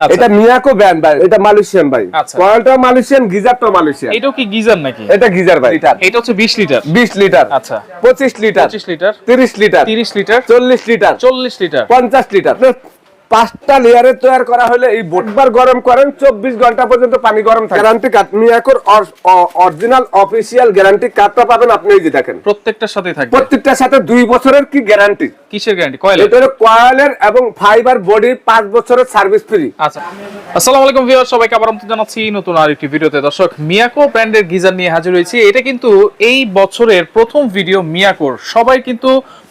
আচ্ছা। এটা মিয়াকো ব্র্যান্ড ভাই এটা মালয়েশিয়ান ভাই। আচ্ছা। কয়েলটা মালয়েশিয়ান গিজারটা মালয়েশিয়ান। এটাও কি গিজার নাকি? এটা গিজার ভাই। লিটার এটা হচ্ছে বিশ লিটার। 20 লিটার। আচ্ছা। 25 লিটার। পঁচিশ লিটার। 30 লিটার। তিরিশ লিটার। 40 লিটার। চল্লিশ লিটার। 50 লিটার। আপনার পাঁচটা লেয়ারে তৈরি করা হলে এই বোটবার গরম করেন চব্বিশ ঘণ্টা পর্যন্ত পানি গরম থাকে। গ্যারান্টি কার্ড মিয়াকোর অরিজিনাল অফিসিয়াল গ্যারান্টি কার্ডটা পাবেন আপনি এই যে দেখেন। প্রত্যেকটার সাথেই থাকবে। প্রত্যেকটার সাথে দুই বছরের কি গ্যারান্টি? কিসের গ্যারান্টি? কয়লা এটা হলো কয়েলের এবং ফাইবার বডি পাঁচ বছরের সার্ভিস ফ্রি। আচ্ছা। আসসালামু আলাইকুম ভিউয়ার সবাইকে আবার আমন্ত্রণ জানাচ্ছি নতুন আরেকটি ভিডিওতে। দর্শক মিয়াকো ব্র্যান্ডের গিজার নিয়ে হাজির হয়েছি। এটা কিন্তু এই বছরের প্রথম ভিডিও মিয়াকোর। সবাই কিন্তু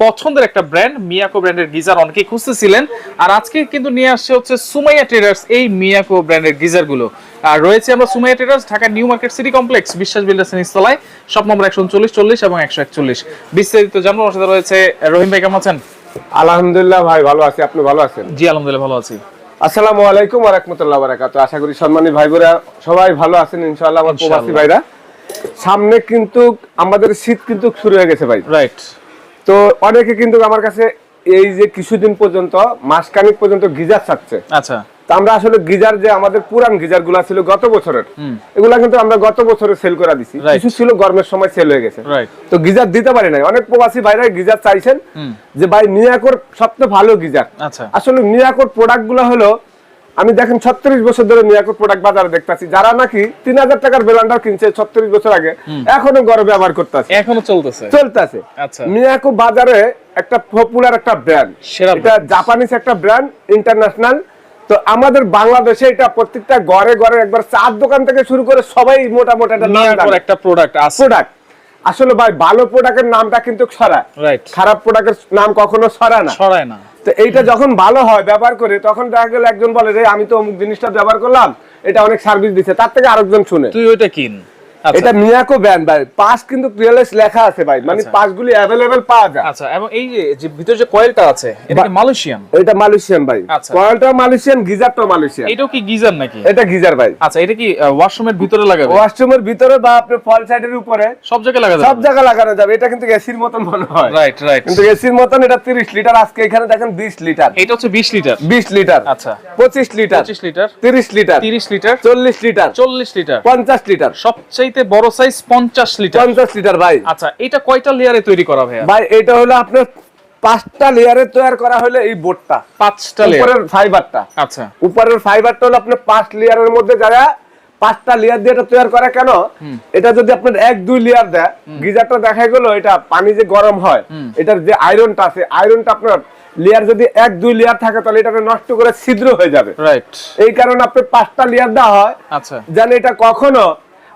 পছন্দের একটা ব্র্যান্ড মিয়াকো ব্র্যান্ডের গিজার অনেকেই খুঁজতেছিলেন। আর আজকে কিন্তু নিয়ে আসছে হচ্ছে সুমাইয়া ট্রেডার্স এই মিয়াকো ব্র্যান্ডের গিজারগুলো আর রয়েছে আমরা Sumaiya traders Dhaka new market city complex Biswas builders নিচতলায়। সব নম্বর একশো উনচল্লিশ চল্লিশ এবং একশো একচল্লিশ। বিস্তারিত জানব আমার সাথে রয়েছে রহিম ভাই কেমন আছেন? আলহামদুলিল্লাহ ভাই ভালো আছি। আপনি ভালো আছেন? জি আলহামদুলিল্লাহ ভালো আছি। আসসালামু আলাইকুম ওয়া রাহমাতুল্লাহি ওয়া বারাকাতুহু। আশা করি সম্মানিত ভাই বোনেরা সবাই ভালো আছেন ইনশাআল্লাহ আমার প্রবাসী ভাইরা। সামনে কিন্তু আমাদের শীত কিন্তু শুরু হয়ে গেছে ভাই। রাইট তো অনেকে কিন্তু আমার কাছে এই যে কিছুদিন পর্যন্ত মাসখানিক পর্যন্ত গিজার চাচ্ছে আচ্ছা। তো আমরা আসলে গিজার যে আমাদের পুরান গিজারগুলা ছিল গত বছরের এগুলা কিন্তু আমরা গত বছরে সেল করে দিছি। কিছু ছিল গরমের সময় সেল হয়ে গেছে। তো গিজার দিতে পারি নাই। অনেক প্রবাসী ভাইরা গিজার চাইছেন যে ভাই মিয়াকোর সবচেয়ে ভালো গিজার। আচ্ছা। আসলে মিয়াকোর প্রোডাক্টগুলো হলো আমি দেখেন ছত্রিশ বছর ধরে মিয়াকোর প্রোডাক্ট বাজারে দেখতেছি। যারা নাকি তিন হাজার টাকার বেলান্ডার কিনছে ছত্রিশ বছর আগে এখনও গরম ব্যবহার করতেছে। এখনও চলতেছে। চলতেছে। আচ্ছা। মিয়াকো বাজারে একটা পপুলার একটা ব্র্যান্ড এটা জাপানিজ একটা ব্র্যান্ড ইন্টারন্যাশনাল তো আমাদের বাংলাদেশে এটা প্রত্যেকটা ঘরে ঘরে একবার চার দোকান থেকে শুরু করে সবাই মোটামুটি একটা প্রোডাক্ট প্রোডাক্ট আসলে ভাই ভালো প্রোডাক্টের নামটা কিন্তু রাইট খারাপ প্রোডাক্টের নাম কখনো ছড়া না। ছড়ায় না। তো এইটা যখন ভালো হয়, ব্যবহার করে, তখন দেখা গেল একজন বলে, রে, আমি তো অমুক জিনিসটা ব্যবহার করলাম, এটা অনেক সার্ভিস দিচ্ছে তার থেকে আরেকজন শুনে। তুই ওইটা কিন। এটা মিয়াকো ব্র্যান্ড ভাই। পাস কিন্তু রিয়েলাইজ লেখা আছে ভাই। মানে আচ্ছা। পাসগুলি অ্যাভেলেবেল পাওয়া যায়। আচ্ছা এবং এই যে যে ভিতরে যে কয়েলটা আছে এটা কি মালয়েশিয়ান? এটা মালয়েশিয়ান ভাই। আচ্ছা। কয়েলটা মালয়েশিয়ান গিজারটা মালয়েশিয়ান। এটাও কি গিজার নাকি? এটা গিজার ভাই। আচ্ছা এটা কি ওয়াশরুমের ভিতরে লাগাবে? ওয়াশরুমের ভিতরে বা আপনার ফল সাইডের উপরে সব জায়গায় লাগাবে সব জায়গায় লাগানো যাবে। এটা কিন্তু এসির মতন মনে হয়। রাইট রাইট কিন্তু এসির মতন এটা 30 লিটার আজকে এখানে দেখেন 20 লিটার এটা হচ্ছে 20 লিটার 20 লিটার আচ্ছা। 25 litre 25 litre 30 litre 30 litre 40 litre 40 litre 50 litre বড় সাইজ 50 লিটার 50 লিটার ভাই। আচ্ছা এটা কয়টা লেয়ারে তৈরি করা ভাইয়া? ভাই এটা হলো আপনার পাঁচটা লেয়ারে তৈরি করা হলে এই বোর্ডটা পাঁচটা উপরের ফাইবারটা আচ্ছা। উপরের ফাইবারটা হলো আপনার পাঁচ লেয়ারের মধ্যে যারা পাঁচটা লেয়ার দিয়ে এটা তৈরি করে কেন? এটা যদি আপনার এক দুই লেয়ার দেয় গিজারটা দেখা গেল এটা পানি যে গরম হয় এটার যে আয়রনটা আছে আয়রনটা আপনার লেয়ার যদি এক দুই লেয়ার থাকে তাহলে এটা নষ্ট করে ছিদ্র হয়ে যাবে। রাইট এই কারণে আপনার পাঁচটা লেয়ার দেওয়া হয়। আচ্ছা। যেন এটা কখনো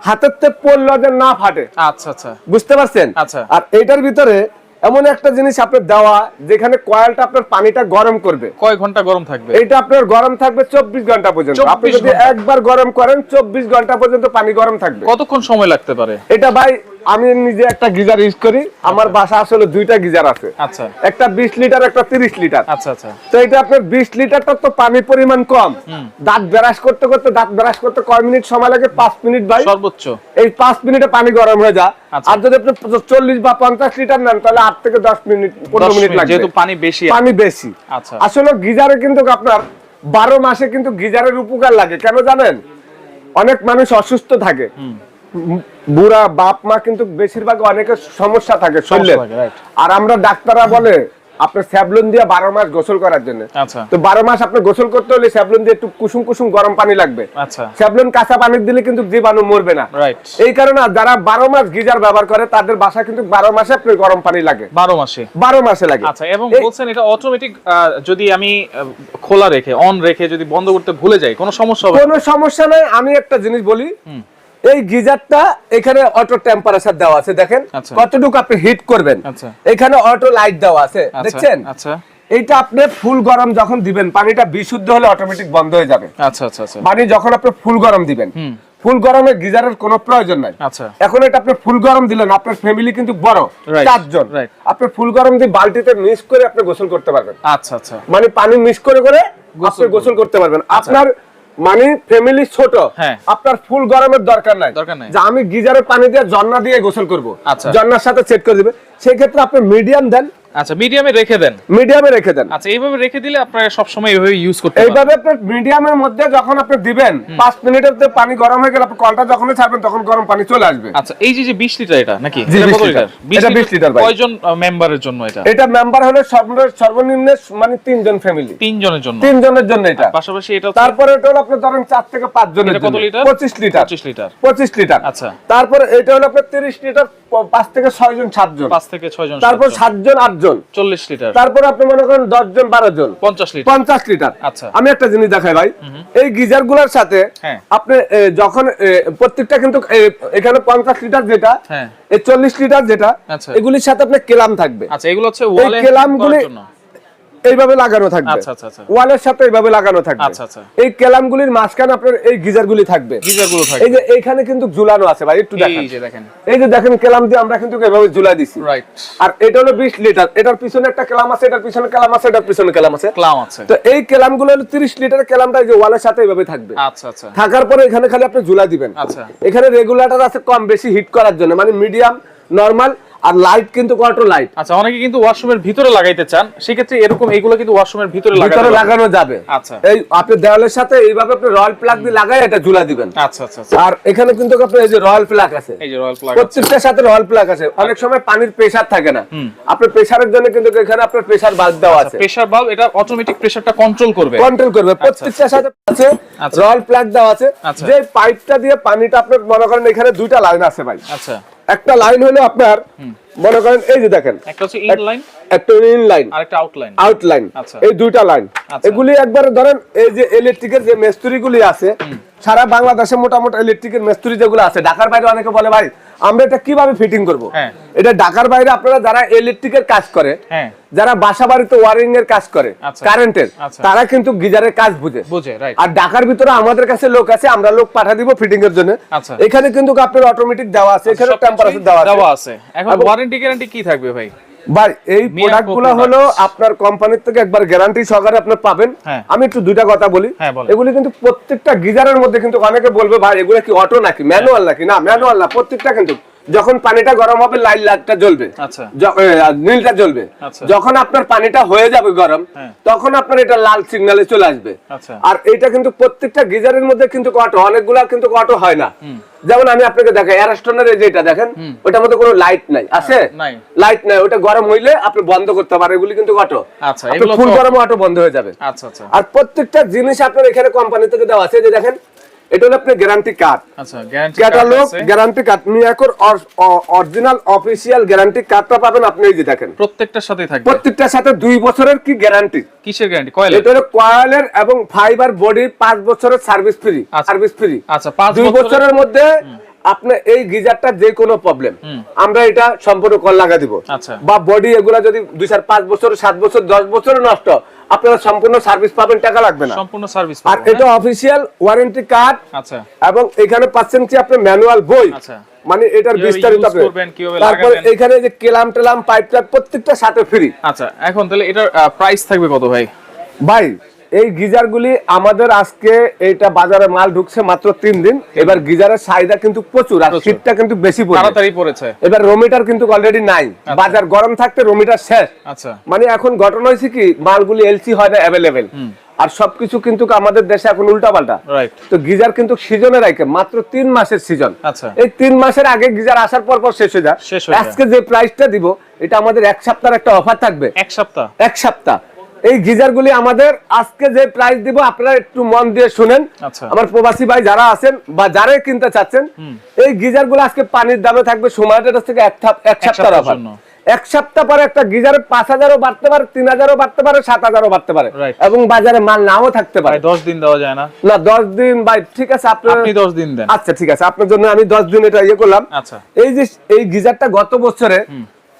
হাতের তে পড়ল যে না ফাটে। আচ্ছা আচ্ছা। বুঝতে পারছেন? আচ্ছা। আর এটার ভিতরে এমন একটা জিনিস আপনার দেওয়া যেখানে কয়েলটা আপনার পানিটা গরম করবে। কয় ঘণ্টা গরম থাকবে? এটা আপনার গরম থাকবে চব্বিশ ঘণ্টা পর্যন্ত। আপনি যদি একবার গরম করেন চব্বিশ ঘণ্টা পর্যন্ত পানি গরম থাকবে। কতক্ষণ সময় লাগতে পারে? এটা ভাই আমি নিজে একটা গিজার ইউজ করি। আমার বাসা আসলে দুইটা গিজার আছে। আচ্ছা। একটা বিশ লিটার একটা তিরিশ লিটার। আচ্ছা আচ্ছা। তো এটা আপনার বিশ লিটারটা তো পানির পরিমাণ কম। দাঁত ব্রাশ করতে করতে দাঁত ব্রাশ করতে কয় মিনিট সময় লাগে? পাঁচ মিনিট ভাই। সর্বোচ্চ। এই পাঁচ মিনিটে পানি গরম হয়ে যায়। আচ্ছা। আর যদি আপনি চল্লিশ বা পঞ্চাশ লিটার নেন তাহলে আট থেকে দশ মিনিট পনেরো মিনিট মিনিট, লাগবে। যেহেতু পানি বেশি পানি বেশি। আচ্ছা। আসলে গিজারে কিন্তু আপনার বারো মাসে কিন্তু গিজারের উপকার লাগে। কেন জানেন? অনেক মানুষ অসুস্থ থাকে। বুড়া বাপ মা কিন্তু বেশিরভাগ অনেকের সমস্যা থাকে শরীরে আর আমরা ডাক্তাররা বলে আপনার স্যাবলুন দিয়ে বারো মাস গোসল করার জন্য। আচ্ছা। তো বারো মাস আপনি গোসল করতে হলে স্যাবলুন দিয়ে একটু কুসুম কুসুম গরম পানি লাগবে। আচ্ছা। স্যাবলুন কাঁচা পানি দিলে কিন্তু জীবাণু মরবে না। এই কারণে যারা বারো মাস গিজার ব্যবহার করে তাদের বাসা কিন্তু বারো মাসে আপনার গরম পানি লাগে। বারো মাসে? বারো মাসে লাগে। আচ্ছা এবং বলছেন এটা অটোমেটিক যদি আমি খোলা রেখে অন রেখে যদি বন্ধ করতে ভুলে যাই কোনো সমস্যা হবে? কোনো সমস্যা নাই। আমি একটা জিনিস বলি। এই গিজারটা এখানে অটো টেম্পারেচার দেওয়া আছে দেখেন। আচ্ছা। কতটুকু আপনি হিট করবেন। আচ্ছা। এখানে অটো লাইট দেওয়া আছে আচ্ছা, দেখছেন? আচ্ছা। এইটা আপনি ফুল গরম যখন দিবেন পানিটা বিশুদ্ধ হলে অটোমেটিক বন্ধ হয়ে যাবে। আচ্ছা আচ্ছা আচ্ছা। পানি যখন আপনি ফুল গরম দিবেন ফুল গরমে গিজারের কোনো প্রয়োজন নাই। আচ্ছা। এখন এটা আপনি ফুল গরম দিলেন আপনার ফ্যামিলি কিন্তু বড় চারজন। আপনি ফুল গরম দিয়ে বালতিতে মিক্স করে আপনি গোসল করতে পারবেন। আচ্ছা আচ্ছা। মানে পানি মিক্স করে করে আপনি গোসল করতে পারবেন। আপনার মানে ফ্যামিলি ছোট হ্যাঁ। আপনার ফুল গরমের দরকার নাই যে আমি গিজারের পানি দিয়ে জন্না দিয়ে গোসল করব আচ্ছা। জন্নার সাথে সেট করে দিবে সেক্ষেত্রে আপনি মিডিয়াম দেন আচ্ছা মিডিয়ামে রেখে দেন। মিডিয়ামে রেখে দেন। আচ্ছা এইভাবে রেখে দিলে আপনারা সব সময় এইভাবে ইউজ করতে এইভাবে আপনি মিডিয়ামের মধ্যে যখন আপনি দিবেন 5 মিনিটের মধ্যে পানি গরম হয়ে গেল আপনি কলটা যখন ছাড়বেন তখন গরম পানি চলে আসবে। আচ্ছা এই যে যে 20 লিটার এটা নাকি? এটা কত লিটার। এটা 20 লিটার ভাই। কয়জন মেম্বারের জন্য এটা? এটা মেম্বার হলে সর্বনিম্ন মানে 3 জন ফ্যামিলি 3 জনের জন্য। 3 জনের জন্য এটা। পাশাপাশি এটা তারপরে এটা হলো আপনি ধরেন 4 থেকে 5 জনের জন্য। কত লিটার? 25 লিটার। 25 লিটার। 25 লিটার। আচ্ছা। তারপরে এটা হলো আপনার 30 লিটার 5 থেকে 6 জন 7 জন 5 থেকে 6 জন তারপর 7 জন 8 জন। চল্লিশ লিটার। তারপর আপনি মনে করেন দশ জন বারো জন। পঞ্চাশ লিটার। পঞ্চাশ লিটার। আচ্ছা। আমি একটা জিনিস দেখাই ভাই। এই গিজারগুলার সাথে হ্যাঁ। আপনি যখন প্রত্যেকটা কিন্তু এখানে পঞ্চাশ লিটার যেটা হ্যাঁ। চল্লিশ লিটার যেটা আচ্ছা। এগুলির সাথে আপনার কেলাম থাকবে। আচ্ছা এগুলো হচ্ছে কেলাম গুলি এইভাবে লাগানো থাকবে। আচ্ছা, আচ্ছা, আচ্ছা। ওয়ালের সাথে এইভাবে লাগানো থাকবে। এই কেলামগুলির মাঝখানে আপনার এই গিজারগুলি থাকবে। গিজারগুলো থাকে এই যে এইখানে কিন্তু ঝুলানো আছে ভাই একটু দেখেন। এই যে দেখেন কেলাম দিয়ে আমরা কিন্তু এভাবে ঝুলাই দিছি। আর এটা হলো বিশ লিটার এটার পিছনে একটা কেলাম আছে এটার পিছনে কেলাম আছে এটার পিছনে কেলাম আছে। ক্লাম আছে। তো এই কেলামগুলো হলো তিরিশ লিটার কেলামটা এই যে ওয়ালের সাথে এইভাবে থাকবে। আচ্ছা আচ্ছা। থাকার পরে এখানে খালি আপনি ঝুলা দিবেন। আচ্ছা। এখানে রেগুলেটর আছে কম বেশি হিট করার জন্য মানে মিডিয়াম নরমাল আর লাইট কিন্তু অটো লাইট আচ্ছা অনেকে কিন্তু ওয়াশরুমের ভিতরে লাগাইতে চান। সেক্ষেত্রে এরকম এইগুলো কিন্তু ওয়াশরুমের ভিতরে ভিতরে লাগানো লাগানো যাবে। আচ্ছা। এই আপনি দেওয়ালের সাথে এইভাবে আপনি রয়্যাল প্লাগ দিয়ে লাগাই এটা ঝুলা দিবেন। আচ্ছা আচ্ছা আচ্ছা। আর এখানে কিন্তু আপনার এই যে রয়্যাল প্লাগ আছে। এই যে রয়্যাল প্লাগ প্রত্যেকটার সাথে রয়্যাল প্লাগ আছে। অনেক সময় পানির প্রেসার থাকে না। আপনার প্রেসারের জন্য কিন্তু এখানে আপনার প্রেসার বাদ দেওয়া আছে। প্রেসার বাল্ব এটা অটোমেটিক প্রেসারটা কন্ট্রোল করবে। কন্ট্রোল করবে। প্রত্যেকটার সাথে আছে আচ্ছা। রয়্যাল প্লাগ দেওয়া আছে। আচ্ছা। যে পাইপটা দিয়ে পানিটা আপনার মনে করেন এখানে দুইটা লাইন আছে ভাই। আচ্ছা। একটা লাইন হলো আপনার মনে করেন এই যে দেখেন একটা হচ্ছে ইন লাইন একটা আউট লাইন আউট আচ্ছা। এই দুইটা লাইন আচ্ছা। এগুলি একবার ধরেন এই যে ইলেকট্রিকের যে মেস্তুরিগুলি আছে সারা বাংলাদেশে মোটামুটি ইলেকট্রিকের মেস্তুরি যেগুলো আছে ঢাকার বাইরে অনেকে বলে ভাই আমরা এটা কীভাবে ফিটিং করব হ্যাঁ। এটা ঢাকার বাইরে আপনারা যারা ইলেকট্রিকের কাজ করে হ্যাঁ যারা বাসা বাড়িতে ওয়ারিং এর কাজ করে আচ্ছা। কারেন্টের আচ্ছা। তারা কিন্তু গিজারের কাজ বুঝে বুঝে আর ঢাকার ভিতরে আমাদের কাছে লোক আছে আমরা লোক পাঠা দিব ফিটিং এর জন্য আচ্ছা। এখানে কিন্তু আপনার অটোমেটিক দেওয়া আছে এখানে টেম্পারেচার দেওয়া আছে এখন ওয়ারেন্টি গ্যারান্টি কি থাকবে ভাই ভাই এই প্রোডাক্টগুলো প্রোডাক্টগুলো হলো আপনার কোম্পানির থেকে একবার গ্যারান্টি সহকারে আপনি পাবেন। হ্যাঁ। আমি একটু দুইটা কথা বলি। হ্যাঁ, এগুলি কিন্তু প্রত্যেকটা গিজারের মধ্যে কিন্তু অনেকে বলবে ভাই এগুলো কি অটো নাকি? ম্যানুয়াল নাকি? না ম্যানুয়াল না প্রত্যেকটা কিন্তু যখন পানিটা গরম হবে লাইট লাইটটা জ্বলবে। আচ্ছা। নীলটা জ্বলবে। আচ্ছা। যখন আপনার পানিটা হয়ে যাবে গরম হ্যাঁ। তখন আপনার এটা লাল সিগন্যালে চলে আসবে। আচ্ছা। আর এটা কিন্তু প্রত্যেকটা গিজারের মধ্যে কিন্তু অটো অনেকগুলা কিন্তু অটো হয় না। যেমন আমি আপনাকে দেখাই অ্যারাস্টনের এই যেটা দেখেন ওটার মধ্যে কোনো লাইট নাই। আছে? লাইট নাই ওটা গরম হইলে আপনি বন্ধ করতে পারেন এগুলি কিন্তু অটো আচ্ছা, ফুল গরম অটো বন্ধ হয়ে যাবে। আচ্ছা আচ্ছা। আর প্রত্যেকটা জিনিস আপনার এখানে কোম্পানি থেকে দেওয়া আছে যে দেখেন এটা হলো আপনার গ্যারান্টি কার্ড আচ্ছা ক্যাটালগ গ্যারান্টি কার্ড মিয়াকোর অরিজিনাল অফিসিয়াল গ্যারান্টি কার্ডটা পাবেন আপনি এই যে দেখেন। প্রত্যেকটার সাথেই থাকবে? প্রত্যেকটার সাথে দুই বছরের কি গ্যারান্টি কিসের গ্যারান্টি কয়েল এটা হলো কয়েলের এবং ফাইবার বডি পাঁচ বছরের সার্ভিস ফ্রি। সার্ভিস ফ্রি আচ্ছা, পাঁচ দুই বছরের- মধ্যে আপনি এই গিজারটা যে কোনো প্রবলেম আমরা এটা সম্পূর্ণ কল লাগা দিব। আচ্ছা। বা বডি এগুলা যদি দুই চার পাঁচ বছর সাত বছর দশ বছর নষ্ট আপনারা সম্পূর্ণ সার্ভিস পাবেন টাকা লাগবে না। সম্পূর্ণ সার্ভিস আর এটা অফিসিয়াল ওয়ারেন্টি কার্ড আচ্ছা। এবং এখানে পাচ্ছেন কি আপনি ম্যানুয়াল বই। আচ্ছা। মানে এটার বিস্তারিত আপনি তারপর এখানে যে কেলাম টেলাম পাইপ টাইপ প্রত্যেকটা সাথে ফ্রি আচ্ছা এখন তাহলে এটার প্রাইস থাকবে কত ভাই? ভাই এই গিজারগুলি আমাদের আজকে এইটা বাজারে মাল ঢুকছে মাত্র তিন দিন। এবার গিজারের চাহিদা কিন্তু প্রচুর আর শীতটা কিন্তু বেশি তাড়াতাড়ি পড়েছে। এবার রোমিটার কিন্তু অলরেডি নাই। বাজার গরম থাকতে রোমিটার শেষ। আচ্ছা। মানে এখন ঘটনা হয়েছে কি মালগুলি এলসি হয় না অ্যাভেলেবেল আর সবকিছু কিন্তু আমাদের দেশে এখন উল্টা পাল্টা তো গিজার কিন্তু সিজনের আইকে মাত্র তিন মাসের সিজন আচ্ছা। এই তিন মাসের আগে গিজার আসার পর পর শেষ হয়ে যায়। আজকে যে প্রাইসটা দিব এটা আমাদের এক সপ্তাহের একটা অফার থাকবে। এক সপ্তাহ? এক সপ্তাহ। এই গিজার গুলি আমাদের আজকে যে প্রাইস দিব আপনারা একটু মন দিয়ে শুনেন। আচ্ছা। আমার প্রবাসী ভাই যারা আছেন বা যারাই কিনতে চাচ্ছেন এই গিজারগুলো আজকে পানির দামে থাকবে সময়টা থেকে এক সপ্তাহ অফার এক সপ্তাহ পরে একটা গিজারে পাঁচ হাজারও বাড়তে পারে তিন হাজারও বাড়তে পারে সাত হাজারও বাড়তে পারে। এবং বাজারে মাল নাও থাকতে পারে। দশ দিন দেওয়া যায় না। না দশ দিন ভাই ঠিক আছে আপনার আপনি দশ দিন দেন। আচ্ছা ঠিক আছে আপনার জন্য আমি দশ দিন এটা ইয়ে করলাম। আচ্ছা। এই যে এই গিজারটা গত বছরে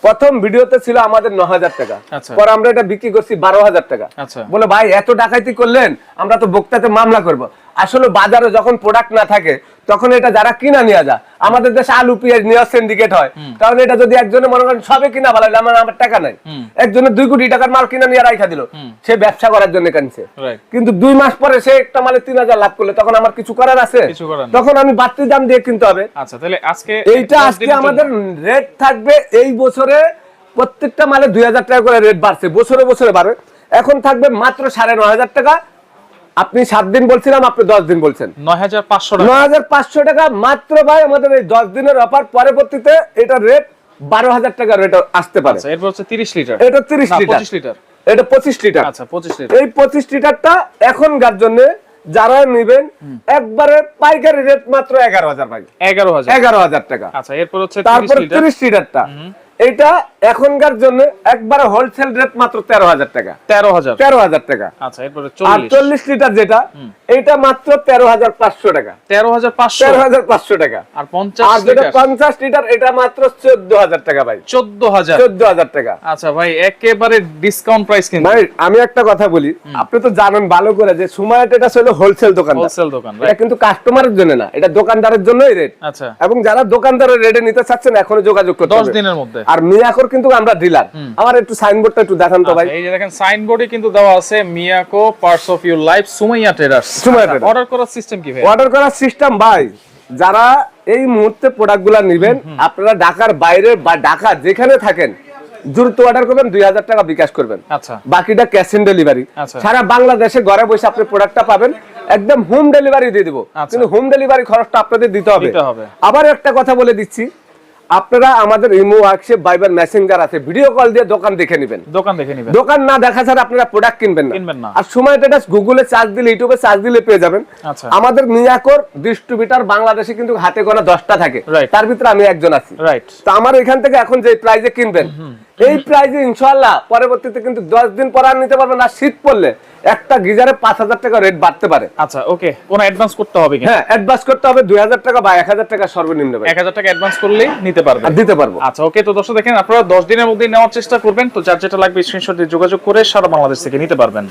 প্রথম ভিডিওতে ছিল আমাদের ন হাজার টাকা পর আমরা এটা বিক্রি করছি বারো হাজার টাকা। আচ্ছা। বলে ভাই এত ডাকাইতি করলেন আমরা তো বক্তাতে মামলা করব। আসলে বাজারে যখন প্রোডাক্ট না থাকে তখন এটা যারা কিনা নিয়ে যায় আমাদের দেশে আলু পেঁয়াজ নেওয়া সিন্ডিকেট হয়। কারণ এটা যদি একজনে মনে করেন সবে কিনা ভালো আমার আমার টাকা নাই। একজনের দুই কোটি টাকার মাল কিনা নিয়ে রাখা দিল। সে ব্যবসা করার জন্য কানছে। কিন্তু দুই মাস পরে সে একটা মালে তিন হাজার লাভ করলে। তখন আমার কিছু করার আছে। তখন আমি বাড়তি দাম দিয়ে কিনতে হবে। আচ্ছা তাহলে আজকে এইটা আজকে আমাদের রেট থাকবে এই বছরে প্রত্যেকটা মালে দুই হাজার টাকা করে রেট বাড়ছে। বছরে বছরে বাড়ে এখন থাকবে মাত্র সাড়ে নয় হাজার টাকা। আপনি সাত দিন বলছিলাম আপনি দশ দিন বলছেন। নয় হাজার পাঁচশো টাকা। নয় হাজার পাঁচশো টাকা মাত্র ভাই আমাদের এই দশ দিনের অফার পরবর্তীতে এটা রেট বারো হাজার টাকা রেট আসতে পারে। আচ্ছা এরপর হচ্ছে তিরিশ লিটার এটা তিরিশ লিটার লিটার এটা পঁচিশ লিটার আচ্ছা পঁচিশ লিটার এই পঁচিশ লিটারটা এখনকার জন্য যারা নিবেন একবারে পাইকারি রেট মাত্র এগারো হাজার ভাই। এগারো হাজার। এগারো হাজার টাকা। আচ্ছা এরপর হচ্ছে তারপর তিরিশ লিটারটা এটা এখনকার জন্য একবারে হোলসেল রেট মাত্র তেরো হাজার টাকা। তেরো হাজার। তেরো হাজার টাকা। আচ্ছা এরপরে চল্লিশ। চল্লিশ লিটার যেটা এটা মাত্র তেরো হাজার পাঁচশো টাকা। তেরো হাজার পাঁচশো। তেরো হাজার পাঁচশো টাকা। আর পঞ্চাশ আর যেটা পঞ্চাশ লিটার এটা মাত্র চোদ্দ হাজার টাকা ভাই। চোদ্দ হাজার। চোদ্দ হাজার টাকা। আচ্ছা ভাই একেবারে ডিসকাউন্ট প্রাইস কিন্তু। ভাই আমি একটা কথা বলি আপনি তো জানেন ভালো করে যে সময় এটা ছিল হোলসেল দোকান হোলসেল দোকান এটা কিন্তু কাস্টমারের জন্য না এটা দোকানদারের জন্যই রেট আচ্ছা। এবং যারা দোকানদারের রেটে নিতে চাচ্ছেন এখনও যোগাযোগ করতে দশ দিনের মধ্যে। আর মিয়াকর কিন্তু আমরা ডিলার আমার একটু সাইনবোর্ডটা একটু দেখান তো ভাই। আচ্ছা, এই যে দেখেন সাইনবোর্ডে কিন্তু দেওয়া আছে Miyako parts of your life Sumaiya traders Sumaiya. Order করার সিস্টেম কি ভাই? অর্ডার করার সিস্টেম ভাই যারা এই মুহূর্তে প্রোডাক্টগুলো নেবেন আপনারা ঢাকার বাইরে বা ঢাকা যেখানে থাকেন দ্রুত অর্ডার করবেন দুই হাজার টাকা বিকাশ করবেন। আচ্ছা। বাকিটা ক্যাশ অন ডেলিভারি আচ্ছা। সারা বাংলাদেশে ঘরে বসে আপনি প্রোডাক্টটা পাবেন একদম হোম ডেলিভারি দিয়ে দিব। আচ্ছা। কিন্তু হোম ডেলিভারি খরচটা আপনাদের দিতে হবে। দিতে হবে। আবার একটা কথা বলে দিচ্ছি আপনারা আমাদের ইমো ওয়ার্কশপ বাইবার মেসেঞ্জার আছে ভিডিও কল দিয়ে দোকান দেখে নেবেন। দোকান দেখে নেবেন। দোকান না দেখা ছাড়া আপনারা প্রোডাক্ট কিনবেন না। কিনবেন না। আর সময় এটা গুগলে চার্জ দিলে ইউটিউবে চার্জ দিলে পেয়ে যাবেন। আচ্ছা। আমাদের মিয়াকর ডিস্ট্রিবিউটার বাংলাদেশে কিন্তু হাতে গোনা দশটা থাকে। Right. তার ভিতরে আমি একজন আছি। রাইট তো আমার এখান থেকে এখন যে প্রাইজে কিনবেন এই প্রাইজে ইনশাল্লাহ পরবর্তীতে কিন্তু দশ দিন পর আর নিতে পারবেন আর শীত পড়লে একটা গিজারে পাঁচ হাজার টাকা রেট বাড়তে পারে। আচ্ছা ওকে কোনো অ্যাডভান্স করতে হবে হ্যাঁ অ্যাডভান্স করতে হবে দুই হাজার টাকা বা এক হাজার টাকা সর্বনিম্ন। এক হাজার টাকা অ্যাডভান্স করলেই নিতে পারবে। দিতে পারব। আচ্ছা ওকে তো দর্শক দেখেন আপনারা দশ দিনের মধ্যে নেওয়ার চেষ্টা করবেন তো যার যেটা লাগবে স্ক্রিনশট যোগাযোগ করে সারা বাংলাদেশ থেকে নিতে পারবেন।